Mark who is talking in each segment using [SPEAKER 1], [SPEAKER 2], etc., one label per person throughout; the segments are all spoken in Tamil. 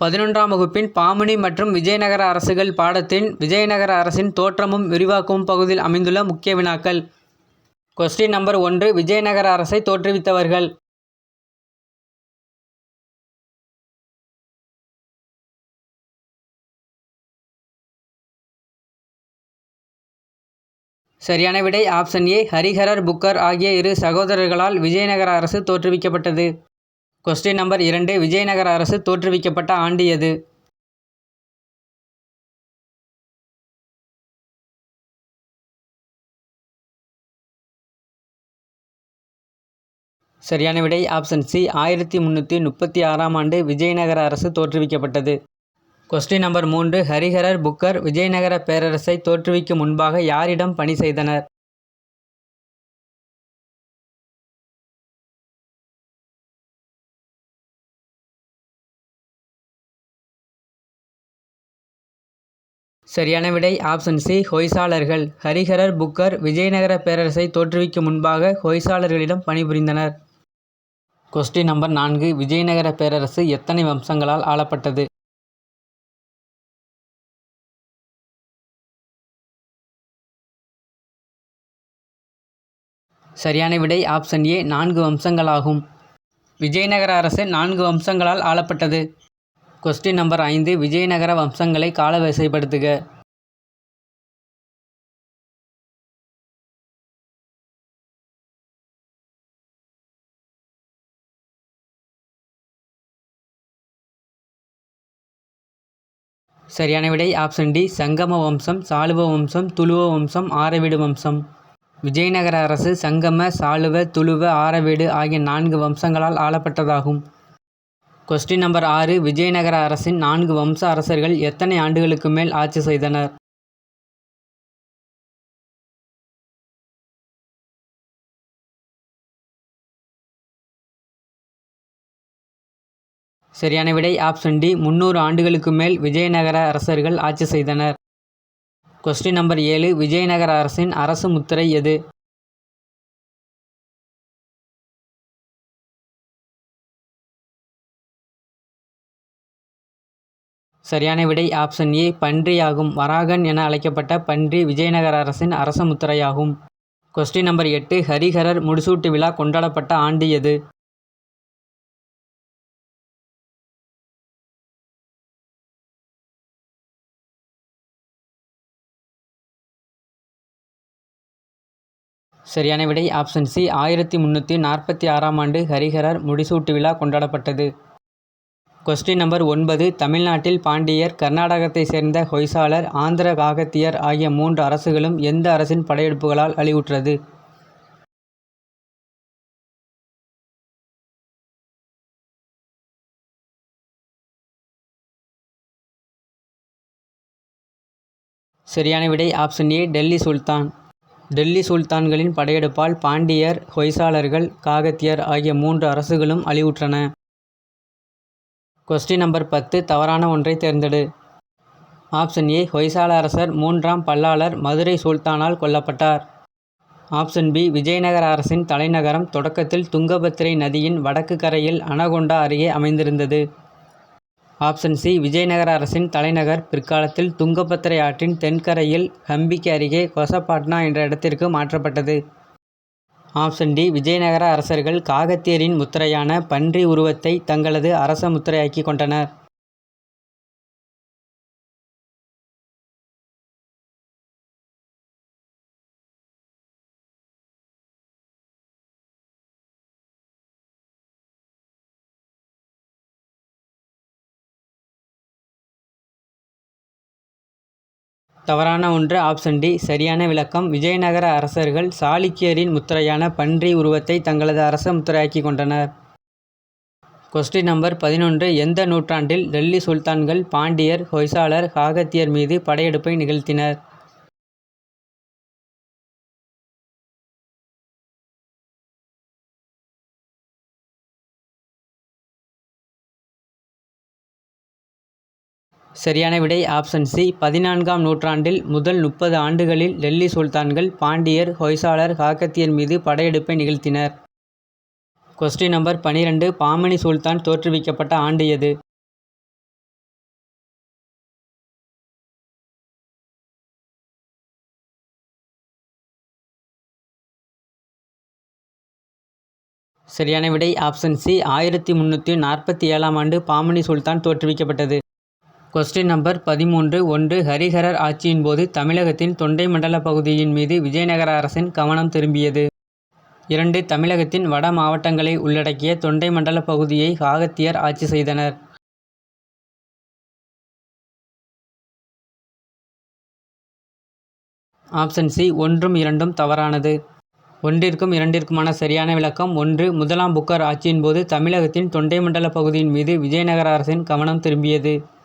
[SPEAKER 1] பதினொன்றாம் வகுப்பின் பாமணி மற்றும் விஜயநகர அரசுகள் பாடத்தின் விஜயநகர அரசின் தோற்றமும் விரிவாக்கமும் பகுதியில் அமைந்துள்ள முக்கிய வினாக்கள். கொஸ்டின் நம்பர் ஒன்று விஜயநகர அரசை தோற்றுவித்தவர்கள். சரியான விடை ஆப்ஷன் ஏ ஹரிஹரர் புக்கர் ஆகிய இரு சகோதரர்களால் விஜயநகர அரசு தோற்றுவிக்கப்பட்டது. கொஸ்டின் நம்பர் இரண்டு விஜயநகர அரசு தோற்றுவிக்கப்பட்ட ஆண்டு எது? சரியான விடை ஆப்ஷன் சி ஆயிரத்தி முந்நூற்றி முப்பத்தி ஆறாம் ஆண்டு விஜயநகர அரசு தோற்றுவிக்கப்பட்டது. கொஸ்டின் நம்பர் மூன்று ஹரிஹரர் புக்கர் விஜயநகர பேரரசை தோற்றுவிக்கும் முன்பாக யாரிடம் பணி செய்தனர்? சரியான விடை ஆப்ஷன் சி ஹொய்சாளர்கள். ஹரிஹரர் புக்கர் விஜயநகர பேரரசை தோற்றுவிக்கும் முன்பாக ஹொய்சாளர்களிடம் பணிபுரிந்தனர். கொஸ்டின் நம்பர் நான்கு விஜயநகர பேரரசு எத்தனை வம்சங்களால் ஆளப்பட்டது? சரியான விடை ஆப்ஷன் ஏ நான்கு வம்சங்களாகும். விஜயநகர அரசு நான்கு வம்சங்களால் ஆளப்பட்டது. கொஸ்டின் நம்பர் ஐந்து விஜயநகர வம்சங்களை காலவரிசைப்படுத்துக. சரியான விடை ஆப்ஷன் டி சங்கம வம்சம் சாளுவ வம்சம் துளுவ வம்சம் ஆரவீடு வம்சம். விஜயநகர அரசு சங்கம சாளுவ துளுவ ஆரவீடு ஆகிய நான்கு வம்சங்களால் ஆளப்பட்டதாகும். கொஸ்டின் நம்பர் ஆறு விஜயநகர அரசின் நான்கு வம்ச அரசர்கள் எத்தனை ஆண்டுகளுக்கு மேல் ஆட்சி செய்தனர்? சரியான விடை ஆப்ஷன் டி முந்நூறு ஆண்டுகளுக்கு மேல் விஜயநகர அரசர்கள் ஆட்சி செய்தனர். கொஸ்டின் நம்பர் ஏழு விஜயநகர அரசின் அரசு முத்திரை எது? சரியான விடை ஆப்ஷன் ஏ பன்றியாகும். வராகன் என அழைக்கப்பட்ட பன்றி விஜயநகர அரசின் அரச முத்திரையாகும். கொஸ்டின் நம்பர் எட்டு ஹரிஹரர் முடிசூட்டு விழா கொண்டாடப்பட்ட ஆண்டு எது? சரியான விடை ஆப்ஷன் சி ஆயிரத்தி முந்நூற்றி நாற்பத்தி ஆறாம் ஆண்டு ஹரிஹரர் முடிசூட்டு விழா கொண்டாடப்பட்டது. கொஸ்டின் நம்பர் ஒன்பது. தமிழ்நாட்டில் பாண்டியர் கர்நாடகத்தை சேர்ந்த ஹொய்சாளர் ஆந்திர காகத்தியர் ஆகிய மூன்று அரசுகளும் எந்த அரசின் படையெடுப்புகளால் அழிவுற்றது? சரியான விடை ஆப்ஷன் ஏ டெல்லி சுல்தான். டெல்லி சுல்தான்களின் படையெடுப்பால் பாண்டியர் ஹொய்சாளர்கள் காகத்தியர் ஆகிய மூன்று அரசுகளும் அழிவுற்றன. கொஸ்டின் நம்பர் பத்து தவறான ஒன்றை தேர்ந்தெடு. ஆப்ஷன் ஏ ஹொய்சால அரசர் மூன்றாம் பல்லாளர் மதுரை சுல்தானால் கொல்லப்பட்டார். ஆப்ஷன் பி விஜயநகர அரசின் தலைநகரம் தொடக்கத்தில் துங்கபத்திரை நதியின் வடக்கு கரையில் அனகொண்டா அருகே அமைந்திருந்தது. ஆப்ஷன் சி விஜயநகர அரசின் தலைநகர் பிற்காலத்தில் துங்கபத்திரை ஆற்றின் தென்கரையில் ஹம்பிக்கு அருகே கொசபாட்னா என்ற இடத்திற்கு மாற்றப்பட்டது. ஆப்ஷன் டி விஜயநகர அரசர்கள் காகத்தியரின் முத்திரையான பன்றி உருவத்தை தங்களது அரச முத்திரையாக்கி கொண்டனர். தவறான ஒன்று. Option D. சரியான விளக்கம். விஜயநகர அரசர்கள் சாளுக்கியரின் முத்திரையான பன்றி உருவத்தை தங்களது அரச முத்திரையாக்கி கொண்டனர். கொஸ்டின் நம்பர் பதினொன்று. எந்த நூற்றாண்டில் டெல்லி சுல்தான்கள் பாண்டியர் ஹொய்சாலர் காகத்தியர் மீது படையெடுப்பை நிகழ்த்தினர்? சரியான விடை ஆப்ஷன் சி. பதினான்காம் நூற்றாண்டில் முதல் முப்பது ஆண்டுகளில் டெல்லி சுல்தான்கள் பாண்டியர் ஹொய்சாலர் காக்கத்தியர் மீது படையெடுப்பை நிகழ்த்தினர். கொஸ்டின் நம்பர் பனிரெண்டு. பாமணி சுல்தான் தோற்றுவிக்கப்பட்ட ஆண்டு எது? சரியான விடை ஆப்ஷன் சி. ஆயிரத்தி முன்னூற்றி நாற்பத்தி ஏழாம் ஆண்டு பாமணி சுல்தான் தோற்றுவிக்கப்பட்டது. கொஸ்டின் நம்பர் பதிமூன்று. ஒன்று ஹரிஹரர் ஆட்சியின் போது தமிழகத்தின் தொண்டை மண்டல பகுதியின் மீது விஜயநகர அரசின் கவனம் திரும்பியது. இரண்டு தமிழகத்தின் வட மாவட்டங்களை உள்ளடக்கிய தொண்டை மண்டல பகுதியை காகத்தியர் ஆட்சி செய்தனர். ஆப்ஷன் சி ஒன்றும் இரண்டும் தவறானது. ஒன்றிற்கும் இரண்டிற்குமான சரியான விளக்கம். ஒன்று முதலாம் புக்கர் ஆட்சியின் போது தமிழகத்தின் தொண்டை மண்டல பகுதியின் மீது விஜயநகர அரசின் கவனம் திரும்பியது.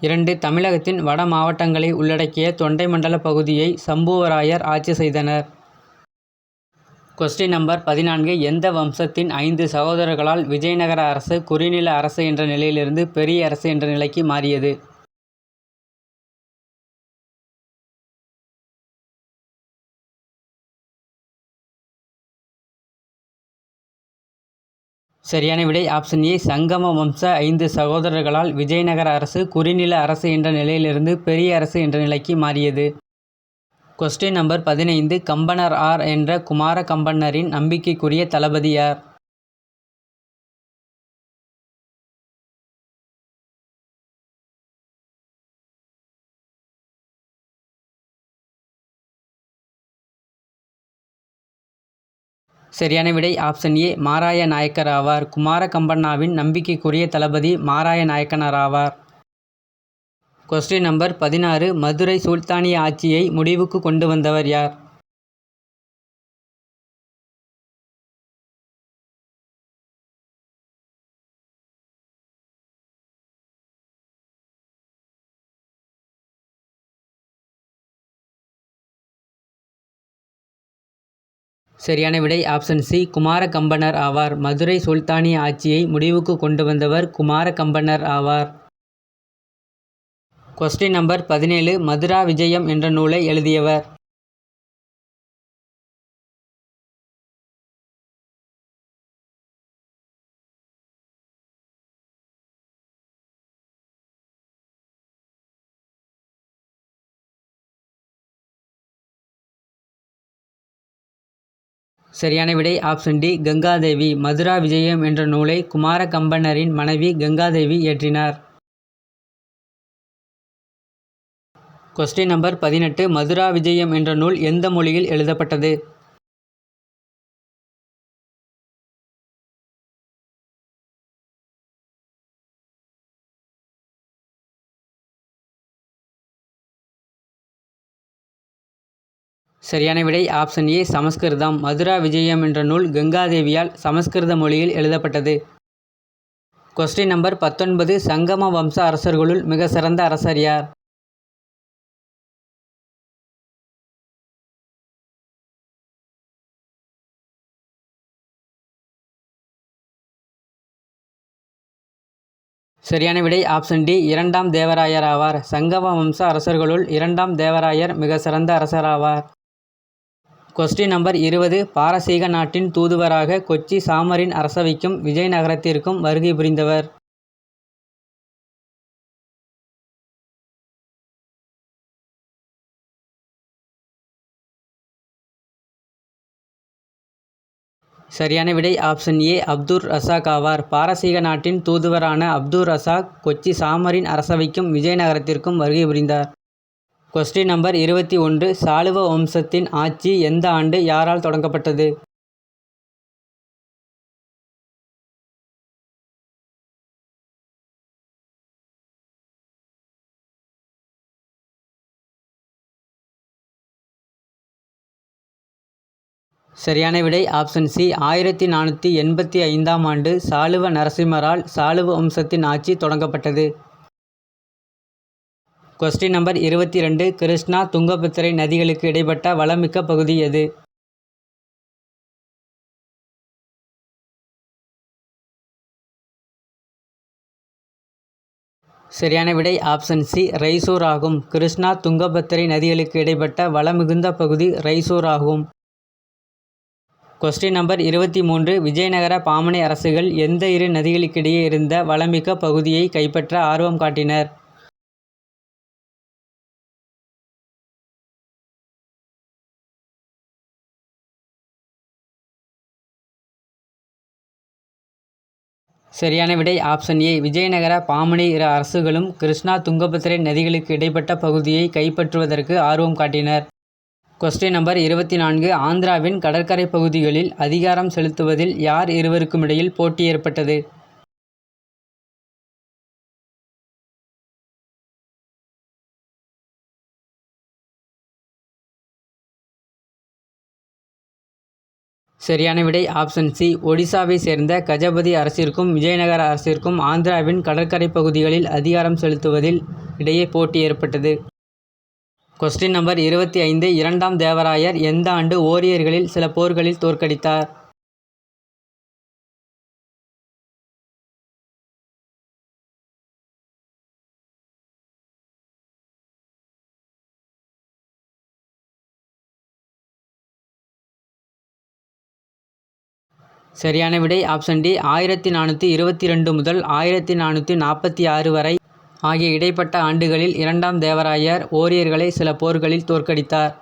[SPEAKER 1] இரண்டு தமிழகத்தின் வட மாவட்டங்களை உள்ளடக்கிய தொண்டை மண்டல பகுதியை சம்புவராயர் ஆட்சி செய்தனர். கொஸ்டின் நம்பர் பதினான்கு. எந்த வம்சத்தின் ஐந்து சகோதரர்களால் விஜயநகர அரசு குறுநில அரசு என்ற நிலையிலிருந்து பெரிய அரசு என்ற நிலைக்கு மாறியது? சரியான விடை. ஆப்ஷன் ஏ சங்கம வம்ச ஐந்து சகோதரர்களால் விஜயநகர அரசு குறுநில அரசு என்ற நிலையிலிருந்து பெரிய அரசு என்ற நிலைக்கு மாறியது. கொஸ்டின் நம்பர் பதினைந்து கம்பனர் ஆர் என்ற குமார கம்பனரின் நம்பிக்கைக்குரிய தளபதி யார்? சரியான விடை ஆப்ஷன் ஏ மாராய நாயக்கர் ஆவார். குமார கம்பண்ணாவின் நம்பிக்கைக்குரிய தளபதி மாராய நாயக்கனர் ஆவார். கொஸ்டின் நம்பர் பதினாறு மதுரை சுல்தானிய ஆட்சியை முடிவுக்கு கொண்டு வந்தவர் யார்? சரியான விடை ஆப்ஷன் சி. குமார கம்பனர் ஆவார். மதுரை சுல்தானிய ஆட்சியை முடிவுக்கு கொண்டு வந்தவர் குமார கம்பனர் ஆவார். கொஸ்டின் நம்பர் பதினேழு. மதுரா விஜயம் என்ற நூலை எழுதியவர். சரியான விடை ஆப்ஷன் டி கங்காதேவி. மதுரா விஜயம் என்ற நூலை குமார கம்பனரின் மனைவி கங்காதேவி இயற்றினார். கொஸ்டின் நம்பர் பதினெட்டு. மதுரா விஜயம் என்ற நூல் எந்த மொழியில் எழுதப்பட்டது? சரியான விடை ஆப்ஷன் ஏ சமஸ்கிருதம். மதுரா விஜயம் என்ற நூல் கங்காதேவியால் சமஸ்கிருத மொழியில் எழுதப்பட்டது. கொஸ்டின் நம்பர் பத்தொன்பது சங்கம வம்ச அரசர்களுள் மிக சிறந்த அரசர் யார்? சரியான விடை ஆப்ஷன் டி இரண்டாம் தேவராயர் ஆவார். சங்கம வம்ச அரசர்களுள் இரண்டாம் தேவராயர் மிக சிறந்த அரசராவார் கொஸ்டின் நம்பர் இருபது. பாரசீக நாட்டின் தூதுவராக கொச்சி சாமரின் அரசவைக்கும் விஜயநகரத்திற்கும் வருகை புரிந்தவர். சரியான விடை ஆப்ஷன் ஏ அப்துர் ரசாக் ஆவார். பாரசீக நாட்டின் தூதுவரான அப்துர் ரசாக் கொச்சி சாமரின் அரசவைக்கும் விஜயநகரத்திற்கும் வருகை புரிந்தார். கொஸ்டின் நம்பர் இருபத்தி ஒன்று. சாளுவ வம்சத்தின் ஆட்சி எந்த ஆண்டு யாரால் தொடங்கப்பட்டது? சரியான விடை ஆப்ஷன் சி ஆயிரத்தி நானூற்றி எண்பத்தி ஐந்தாம் ஆண்டு சாளுவ நரசிம்மரால் சாளுவ வம்சத்தின் ஆட்சி தொடங்கப்பட்டது. கொஸ்டின் நம்பர் இருபத்தி ரெண்டு கிருஷ்ணா துங்கபத்திரை நதிகளுக்கு இடைப்பட்ட வளமிக்க பகுதி எது? சரியான விடை ஆப்ஷன் சி ரைசூர் ஆகும். கிருஷ்ணா துங்கபத்திரை நதிகளுக்கு இடைப்பட்ட வளமிகுந்த பகுதி ரைசூர் ஆகும். கொஸ்டின் நம்பர் இருபத்தி மூன்று விஜயநகர பாமனை அரசுகள் எந்த இரு நதிகளுக்கிடையே இருந்த வளமிக்க பகுதியை கைப்பற்ற ஆர்வம் காட்டினர்? சரியான விடை ஆப்ஷன் ஏ விஜயநகர பாமணி இரு அரசுகளும் கிருஷ்ணா துங்கபத்திரை நதிகளுக்கு இடைப்பட்ட பகுதியை கைப்பற்றுவதற்கு ஆர்வம் காட்டினர். கொஸ்டின் நம்பர் இருபத்தி நான்கு. ஆந்திராவின் கடற்கரை பகுதிகளில் அதிகாரம் செலுத்துவதில் யார் இருவருக்குமிடையில் போட்டி ஏற்பட்டது? சரியான விடை ஆப்ஷன் சி. ஒடிசாவை சேர்ந்த கஜபதி அரசிற்கும் விஜயநகர அரசிற்கும் ஆந்திராவின் கடற்கரை பகுதிகளில் அதிகாரம் செலுத்துவதில் இடையே போட்டி ஏற்பட்டது. கொஸ்டின் நம்பர் இருபத்தி ஐந்து இரண்டாம் தேவராயர் எந்த ஆண்டு ஓரியர்களில் சில போர்களில் தோற்கடித்தார்? சரியான விடை ஆப்ஷன் டி ஆயிரத்தி நானூற்றி இருபத்தி ரெண்டு முதல் ஆயிரத்தி நானூற்றி நாற்பத்தி ஆறு வரை ஆகிய இடைப்பட்ட ஆண்டுகளில் இரண்டாம் தேவராயர் ஓரியர்களை சில போர்களில் தோற்கடித்தார்.